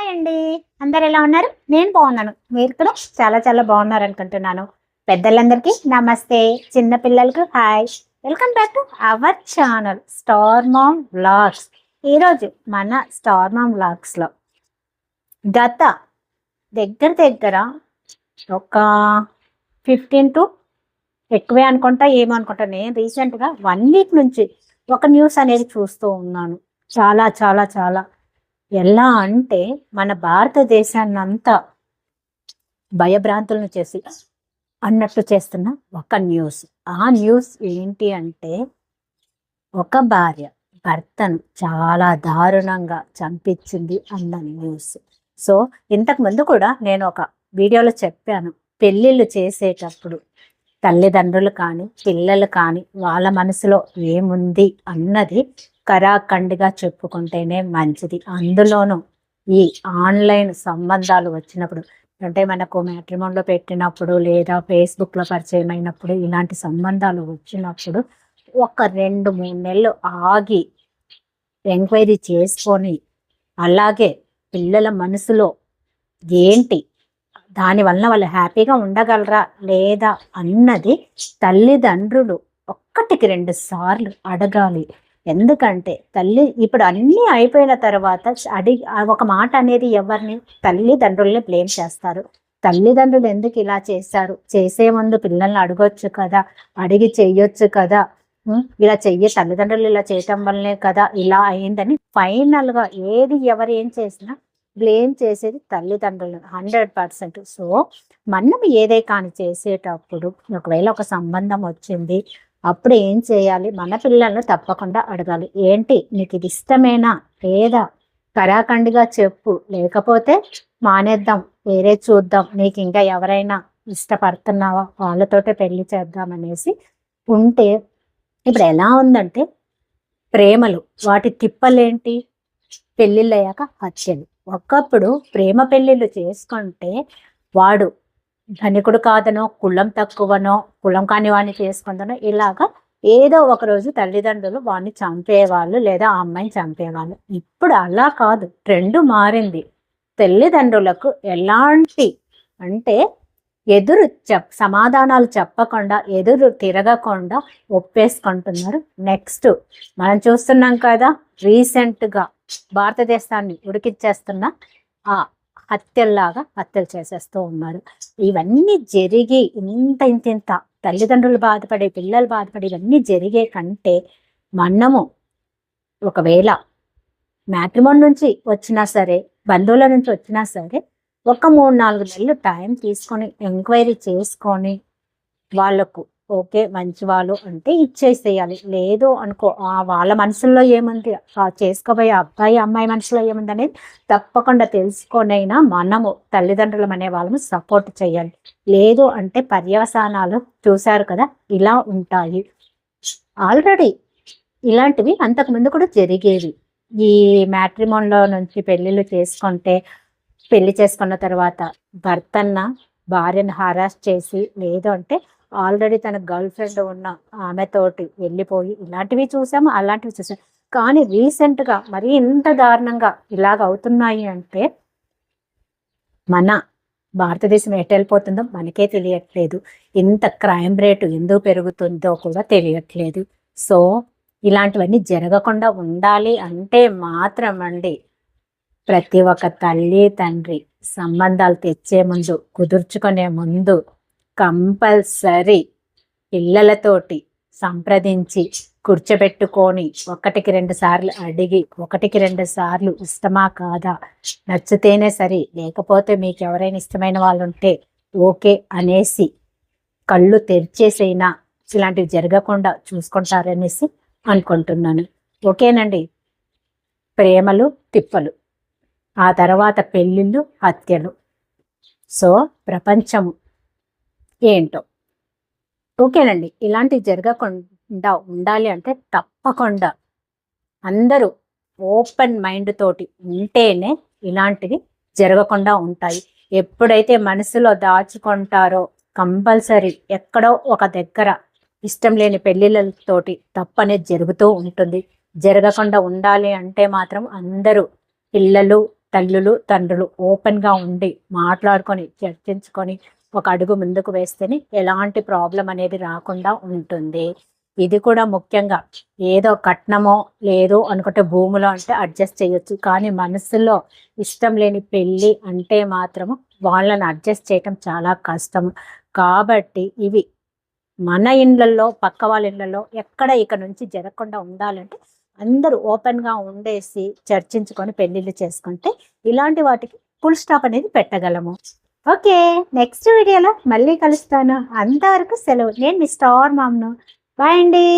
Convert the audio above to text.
Hi అండి అందరు ఎలా ఉన్నారు? నేను బాగున్నాను. మీరు కూడా చాలా చాలా బాగున్నారు అనుకుంటున్నాను. పెద్దలందరికీ నమస్తే. చిన్న పిల్లలకు hi. Welcome back to our channel Star Mom vlogs. ఈరోజు మన స్టార్ మామ్ వ్లాగ్స్లో గత దగ్గర దగ్గర ఒక ఫిఫ్టీన్ టు ఎక్కువే అనుకుంటా ఏమనుకుంటా నేను రీసెంట్గా వన్ వీక్ నుంచి ఒక న్యూస్ అనేది చూస్తూ ఉన్నాను. చాలా చాలా చాలా. ఎలా అంటే మన భారతదేశాన్ని అంతా భయభ్రాంతులను చేసి అన్నట్లు చేస్తున్న ఒక న్యూస్ ఆ న్యూస్ ఏంటి అంటే ఒక భార్య భర్తను చాలా దారుణంగా చంపించింది అన్న న్యూస్ సో ఇంతకు ముందు కూడా నేను ఒక వీడియోలో చెప్పాను. పెళ్ళిళ్ళు చేసేటప్పుడు తల్లిదండ్రులు కానీ పిల్లలు కానీ వాళ్ళ మనసులో ఏముంది అన్నది కరాఖండ్గా చెప్పుకుంటేనే మంచిది. అందులోనూ ఈ ఆన్లైన్ సంబంధాలు వచ్చినప్పుడు అంటే మనకు మ్యాట్రిమోన్లో పెట్టినప్పుడు లేదా ఫేస్బుక్లో పరిచయం అయినప్పుడు ఇలాంటి సంబంధాలు వచ్చినప్పుడు ఒక రెండు మూడు నెలలు ఆగి ఎంక్వైరీ చేసుకొని అలాగే పిల్లల మనసులో ఏంటి దానివల్ల వాళ్ళు హ్యాపీగా ఉండగలరా లేదా అన్నది తల్లిదండ్రులు ఒక్కటికి రెండు సార్లు అడగాలి. ఎందుకంటే తల్లి ఇప్పుడు అన్నీ అయిపోయిన తర్వాత అడిగి ఒక మాట అనేది ఎవరిని తల్లిదండ్రుల్ని బ్లేమ్ చేస్తారు. తల్లిదండ్రులు ఎందుకు ఇలా చేశారు? చేసే ముందు పిల్లల్ని అడగొచ్చు కదా? అడిగి చెయ్యొచ్చు కదా? ఇలా చెయ్యి తల్లిదండ్రులు ఇలా చేయటం వల్లనే కదా ఇలా అయిందని ఫైనల్గా ఏది ఎవరు ఏం చేసినా బ్లేమ్ చేసేది తల్లిదండ్రులు హండ్రెడ్ పర్సెంట్. సో మనం ఏదే కానీ చేసేటప్పుడు ఒకవేళ ఒక సంబంధం వచ్చింది అప్పుడు ఏం చేయాలి? మన పిల్లల్ని తప్పకుండా అడగాలి. ఏంటి? నీకు ఇది ఇష్టమేనా? లేదా? కరాఖండిగా చెప్పు. లేకపోతే మానేద్దాం. వేరే చూద్దాం. నీకు ఇంకా ఎవరైనా ఇష్టపడుతున్నావా? వాళ్ళతోటే పెళ్ళి చేద్దామనేసి ఉంటే ఇప్పుడు ఎలా ఉందంటే ప్రేమలు. వాటి తిప్పలేంటి? పెళ్ళిళ్ళు అయ్యాక హత్యలు. ఒకప్పుడు ప్రేమ పెళ్ళిళ్ళు చేసుకుంటే వాడు ధనికుడు కాదనో కులం తక్కువనో కులం కాని వాడిని చేసుకుందనో ఇలాగా ఏదో ఒక రోజు తల్లిదండ్రులు వాడిని చంపేవాళ్ళు లేదా ఆ అమ్మాయిని చంపేవాళ్ళు. ఇప్పుడు అలా కాదు. ట్రెండ్ మారింది. తల్లిదండ్రులకు ఎలాంటి అంటే ఎదురు చెప్ సమాధానాలు చెప్పకుండా ఎదురు తిరగకుండా ఒప్పేసుకుంటున్నారు. నెక్స్ట్ మనం చూస్తున్నాం కదా రీసెంట్గా భారతదేశాన్ని ఉడికిచ్చేస్తున్న ఆ హత్యల్లాగా హత్యలు చేసేస్తూ ఉన్నారు. ఇవన్నీ జరిగి ఇంత ఇంత ఇంత తల్లిదండ్రులు బాధపడే పిల్లలు బాధపడి ఇవన్నీ జరిగే కంటే మనము ఒకవేళ మ్యాట్రిమోన్ నుంచి వచ్చినా సరే బంధువుల నుంచి వచ్చినా సరే ఒక మూడు నాలుగు నెలలు టైం తీసుకొని ఎంక్వైరీ చేసుకొని వాళ్ళకు ఓకే మంచి వాళ్ళు అంటే ఇచ్చేసేయాలి. లేదు అనుకో వాళ్ళ మనసులో ఏముంది? ఆ చేసుకోబోయే అబ్బాయి అమ్మాయి మనసులో ఏముంది అనేది తప్పకుండా తెలుసుకొనైనా మనము తల్లిదండ్రులం అనే వాళ్ళము సపోర్ట్ చేయాలి. లేదు అంటే పర్యవసానాలు చూశారు కదా ఇలా ఉంటాయి. ఆల్రెడీ ఇలాంటివి అంతకుముందు కూడా జరిగేవి. ఈ మ్యాట్రిమోన్లో నుంచి పెళ్ళిళ్ళు చేసుకుంటే పెళ్ళి చేసుకున్న తర్వాత భర్తన్న భార్యను హరాస్ చేసి లేదు అంటే ఆల్రెడీ తన గర్ల్ ఫ్రెండ్ ఉన్న ఆమెతోటి వెళ్ళిపోయి ఇలాంటివి చూసాము అలాంటివి చూసాము కానీ రీసెంట్గా మరీ ఇంత దారుణంగా ఇలాగ అవుతున్నాయి అంటే మన భారతదేశం ఎటు వెళ్ళిపోతుందో మనకే తెలియట్లేదు. ఇంత క్రైమ్ రేటు ఎందుకు పెరుగుతుందో కూడా తెలియట్లేదు. సో ఇలాంటివన్నీ జరగకుండా ఉండాలి అంటే మాత్రం అండి ప్రతి ఒక్క తల్లి తండ్రి సంబంధాలు తెచ్చే ముందు కుదుర్చుకునే ముందు కంపల్సరీ పిల్లలతోటి సంప్రదించి కూర్చోబెట్టుకొని ఒకటికి రెండు సార్లు అడిగి ఒకటికి రెండు సార్లు ఇష్టమా కాదా నచ్చితేనే సరే లేకపోతే మీకు ఎవరైనా ఇష్టమైన వాళ్ళు ఉంటే ఓకే అనేసి కళ్ళు తెరిచేసైనా ఇలాంటివి జరగకుండా చూసుకుంటారనేసి అనుకుంటున్నాను. ఓకేనండి? ప్రేమలు తిప్పలు. ఆ తర్వాత పెళ్ళిళ్ళు హత్యలు. సో ప్రపంచము ఏంటో. ఓకేనండి. ఇలాంటివి జరగకుండా ఉండాలి అంటే తప్పకుండా అందరూ ఓపెన్ మైండ్ తోటి ఉంటేనే ఇలాంటివి జరగకుండా ఉంటాయి. ఎప్పుడైతే మనసులో దాచుకుంటారో కంపల్సరీ ఎక్కడో ఒక దగ్గర ఇష్టం లేని పెళ్ళిళ్ళతోటి తప్పనేది జరుగుతూ ఉంటుంది. జరగకుండా ఉండాలి అంటే మాత్రం అందరూ పిల్లలు తల్లులు తండ్రులు ఓపెన్గా ఉండి మాట్లాడుకొని చర్చించుకొని ఒక అడుగు ముందుకు వేస్తేనే ఎలాంటి ప్రాబ్లం అనేది రాకుండా ఉంటుంది. ఇది కూడా ముఖ్యంగా ఏదో కట్నమో లేదు అనుకుంటే భూమిలో అంటే అడ్జస్ట్ చేయొచ్చు. కానీ మనసులో ఇష్టం లేని పెళ్ళి అంటే మాత్రము వాళ్ళని అడ్జస్ట్ చేయటం చాలా కష్టం. కాబట్టి ఇవి మన ఇండ్లలో పక్క వాళ్ళ ఇళ్ళల్లో ఎక్కడ ఇక నుంచి జరగకుండా ఉండాలంటే అందరూ ఓపెన్గా ఉండేసి చర్చించుకొని పెళ్ళిళ్ళు చేసుకుంటే ఇలాంటి వాటికి ఫుల్ స్టాప్ అనేది పెట్టగలము. ఓకే నెక్స్ట్ వీడియోలో మళ్ళీ కలుస్తాను. అంతవరకు సెలవు. నేను మీ స్టార్ మామ్ను. బాయ్ అండి.